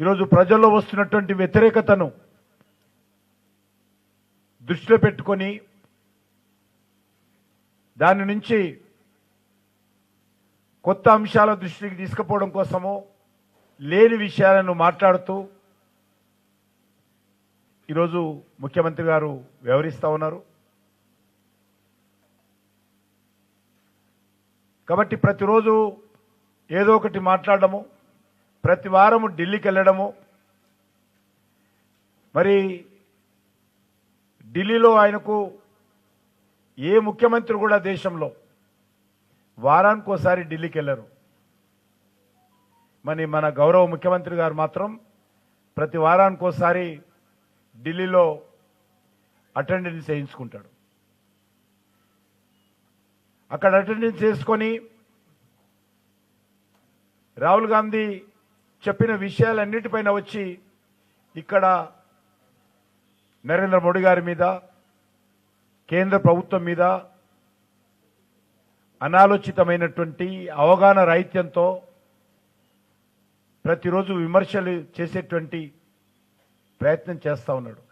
ఈరోజు ప్రజల్లో వస్తున్నటువంటి వ్యతిరేకతను దృష్టిలో పెట్టుకొని దాని నుంచి కొత్త అంశాల దృష్టికి తీసుకుపోవడం కోసము లేని విషయాలను మాట్లాడుతూ ఈరోజు ముఖ్యమంత్రి గారు వ్యవహరిస్తూ ఉన్నారు. కాబట్టి ప్రతిరోజు ఏదో ఒకటి మాట్లాడడము ప్రతి వారము ఢిల్లీకి వెళ్ళడము మరి ఢిల్లీలో ఆయనకు ఏ ముఖ్యమంత్రి కూడా దేశంలో వారానికి ఒకసారి ఢిల్లీకి వెళ్ళరు మరి మన గౌరవ ముఖ్యమంత్రి గారు మాత్రం ప్రతి వారానికి ఒకసారి ఢిల్లీలో అటెండెన్స్ చేయించుకుంటాడు. అక్కడ అటెండెన్స్ చేసుకొని రాహుల్ గాంధీ చెప్పిన విషయాలన్నిటిపైన వచ్చి ఇక్కడ నరేంద్ర మోడీ గారి మీద కేంద్ర ప్రభుత్వం మీద అనాలోచితమైనటువంటి అవగాహన రాహిత్యంతో ప్రతిరోజు విమర్శలు చేసేటువంటి ప్రయత్నం చేస్తూ ఉన్నాడు.